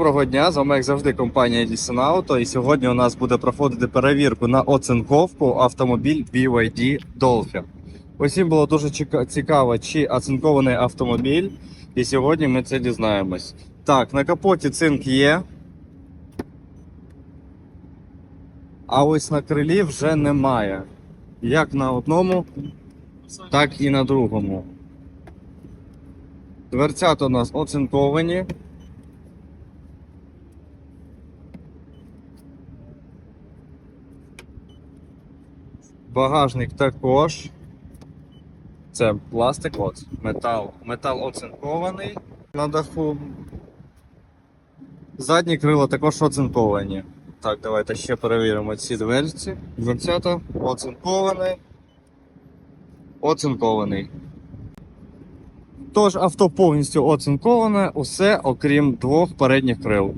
Доброго дня, з вами як завжди компанія Edison Auto. І сьогодні у нас буде проходити перевірку на оцинковку автомобіль BYD Dolphin. Усім було дуже цікаво, чи оцинкований автомобіль, і сьогодні ми це дізнаємось. Так, на капоті цинк є. А ось на крилі вже немає. Як на одному, так і на другому. Дверцята у нас оцинковані. Багажник також. Це пластик, от, метал. Метал оцинкований на даху. Задні крила також оцинковані. Так, давайте ще перевіримо ці дверці. Дверцята оцинкований. Оцинкований. Тож авто повністю оцинковане, усе окрім двох передніх крил.